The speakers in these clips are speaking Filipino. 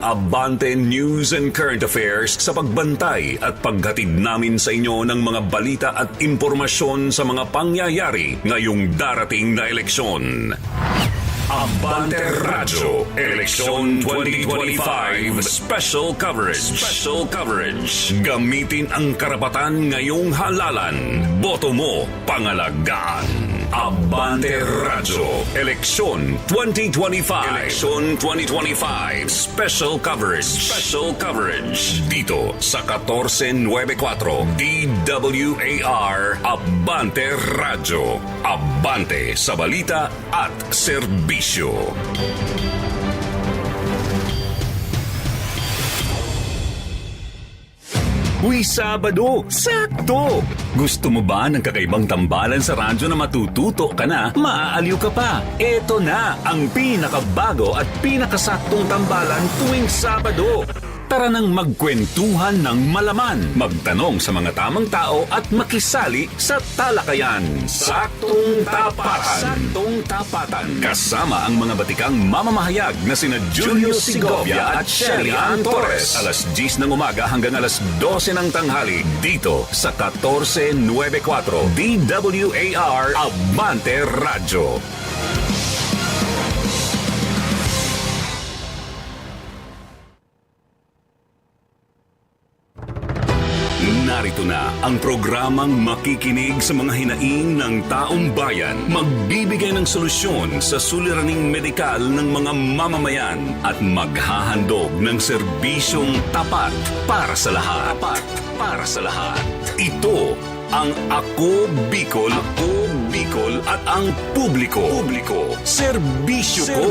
Abante News and Current Affairs sa pagbantay at paghatid namin sa inyo ng mga balita at impormasyon sa mga pangyayari ngayong darating na eleksyon. Abante Radyo Eleksyon 2025 Special Coverage. Special Coverage. Gamitin ang karapatan ngayong halalan. Boto mo pangalagaan Abante Radyo Eleksyon 2025 Eleksyon 2025 Special Coverage. Special Coverage. Dito sa 1494 DWAR Abante Radyo Abante sa balita at serbisyo Uy, Sabado! Sakto! Gusto mo ba ng kakaibang tambalan sa radyo na matututo ka na, maaaliw ka pa? Ito na ang pinakabago at pinakasaktong tambalan tuwing Sabado. Tara nang magkwentuhan ng malaman, magtanong sa mga tamang tao at makisali sa talakayan. Saktong Tapatan. Saktong Tapatan. Kasama ang mga batikang mamamahayag na sina Julio Segovia at Shelly Ann Torres. Alas 10 ng umaga hanggang alas 12 ng tanghali dito sa 1494 DWAR Abante Radyo. Narito na ang programang makikinig sa mga hinaing ng taong bayan, magbibigay ng solusyon sa suliraning medikal ng mga mamamayan at maghahandog ng serbisyong tapat para sa lahat. Tapat para sa lahat. Ito ang Ako Bicol, Ako Bicol at ang publiko. Publiko. Serbisyo ko.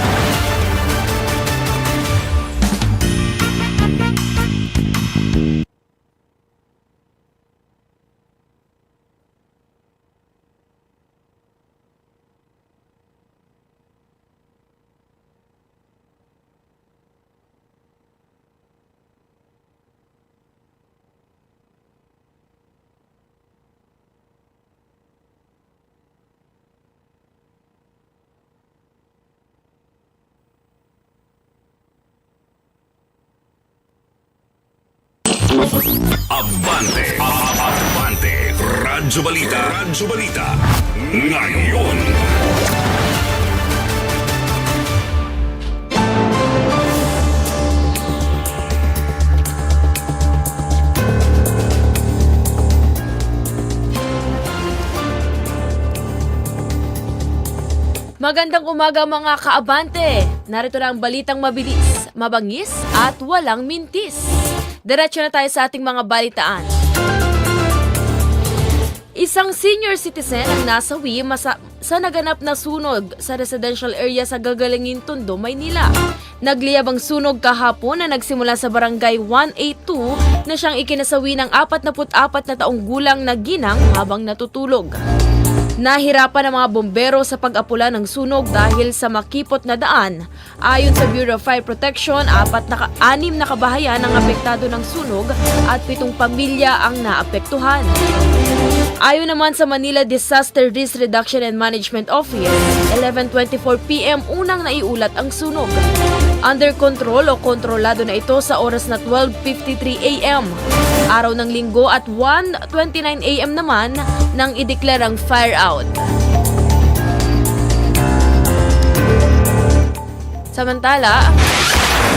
Abante. A- Abante. Radyo Balita. Radyo Balita. Ngayon. Magandang umaga mga kaabante! Narito na ang balitang mabilis, mabangis at walang mintis. Diretso na tayo sa ating mga balitaan. Isang senior citizen ang nasawi masa- sa naganap na sunog sa residential area sa Gagalingin, Tondo, Maynila. Nagliyab ang sunog kahapon na nagsimula sa barangay 182 na siyang ikinasawi ng 44 na taong gulang na ginang habang natutulog. Nahirapan ang mga bombero sa pag-apula ng sunog dahil sa makipot na daan. Ayon sa Bureau of Fire Protection, apat na anim na kabahayan ang apektado ng sunog at pitong pamilya ang naapektuhan. Ayon naman sa Manila Disaster Risk Reduction and Management Office, 11.24 p.m. unang naiulat ang sunog. Under control o kontrolado na ito sa oras na 12.53 a.m. Araw ng linggo at 1.29 a.m. naman nang ideklara ang fire out. Samantala,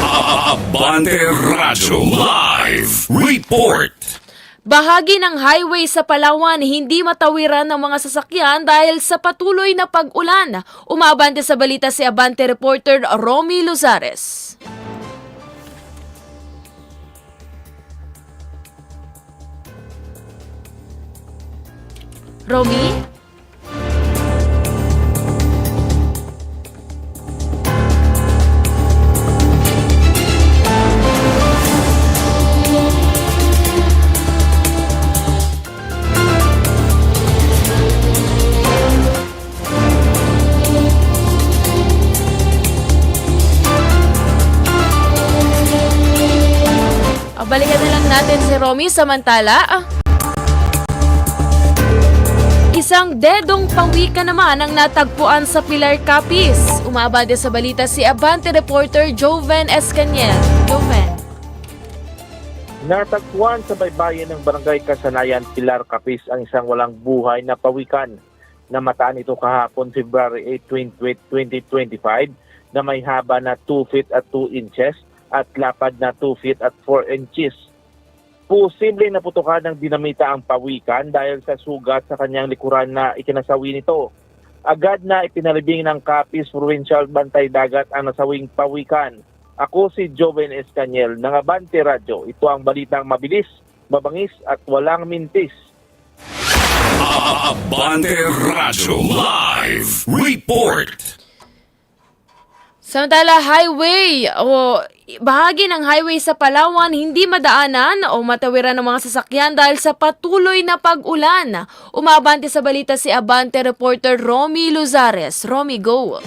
Abante Radyo Live Report. Bahagi ng highway sa Palawan hindi matawiran ng mga sasakyan dahil sa patuloy na pag-ulan. Umabante sa balita si Abante reporter Romy Luzares. Romy? Si Romy samantala. ah, Isang dedong pawika naman ang natagpuan sa Pilar Capiz. Umabante sa balita si Abante reporter Joven Escaniel. Joven. Natagpuan sa baybayin ng Barangay Kasanayan, Pilar Capis ang isang walang buhay na pawikan. Namataan ito kahapon February 8, 2025 na may haba na 2 feet at 2 inches at lapad na 2 feet at 4 inches. Posible na putukan ng dinamita ang pawikan dahil sa sugat sa kanyang likuran na ikinasawi nito. Agad na ipinalibing ng Capiz Provincial Bantay Dagat ang nasawing pawikan. Ako si Joven Escaniel ng Abante Radio. Ito ang balitang mabilis, mabangis at walang mintis. Abante Radyo Live Report. Samantala, highway o bahagi ng highway sa Palawan hindi madaanan o matawiran ng mga sasakyan dahil sa patuloy na pag-ulan. Umabante sa balita si Abante reporter Romy Luzares. Romy, go!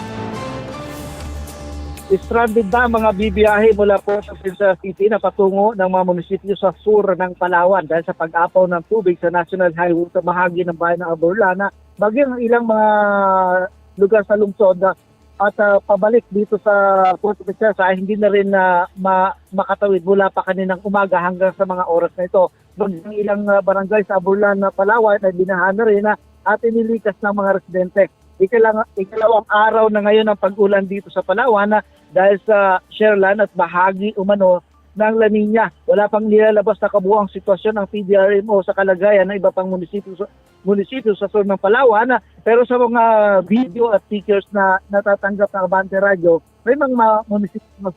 stranded na mga bibiyahe mula po sa Princess City na patungo ng mga munisipyo sa sur ng Palawan dahil sa pag-apaw ng tubig sa National Highway sa bahagi ng bayan ng Aburlana, bagay ang ilang mga lugar sa lungsod na at ah, pabalik dito sa Puerto Princesa ay hindi na rin na ma- makatawid mula pa kaninang umaga hanggang sa mga oras na ito. Bagay ang ilang ah, barangay sa Aburlan na Palawan ay binahan na rin na at inilikas ng mga residente. Ikalang, ikalawang araw na ngayon ang pag-ulan dito sa Palawan na dahil sa Sherlan at bahagi umano ng La Nina. Wala pang nilalabas na kabuang sitwasyon ng PDRMO sa kalagayan ng iba pang munisipyo munisipyo sa sur ng Palawan. Pero sa mga video at pictures na natatanggap ng Abante Radio, may mga munisipyo na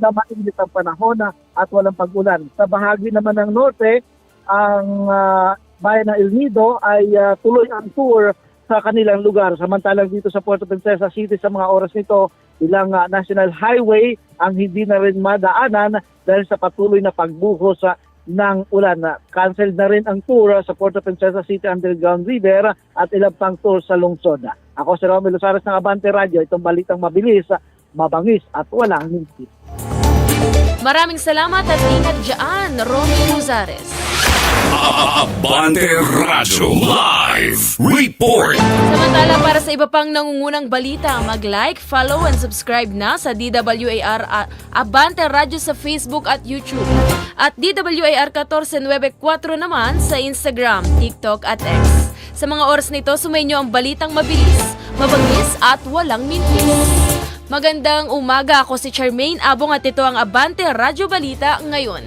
na mainit ang panahon na at walang pag-ulan. Sa bahagi naman ng norte, ang ah, bayan ng El Nido ay ah, tuloy ang tour sa kanilang lugar. Samantalang dito sa Puerto Princesa City sa mga oras nito, ilang ah, national highway ang hindi na rin madaanan dahil sa patuloy na pagbuhos sa ng ulan. Cancelled na rin ang tour ah, sa Puerto Princesa City Underground River at ilang pang tour sa lungsod. Ako si Romel Losares ng Abante Radio. Itong balitang mabilis, ah, mabangis at walang mintis. Maraming salamat at ingat dyan, Romy Luzares. Abante Radyo Live Report. Samantala para sa iba pang nangungunang balita, mag-like, follow, and subscribe na sa DWAR a- Abante Radio sa Facebook at YouTube. At DWAR 1494 naman sa Instagram, TikTok at X. Sa mga oras nito, sumayin nyo ang balitang mabilis, mabangis at walang mintis. Magandang umaga ako si Charmaine Abong at ito ang Abante Radio Balita ngayon.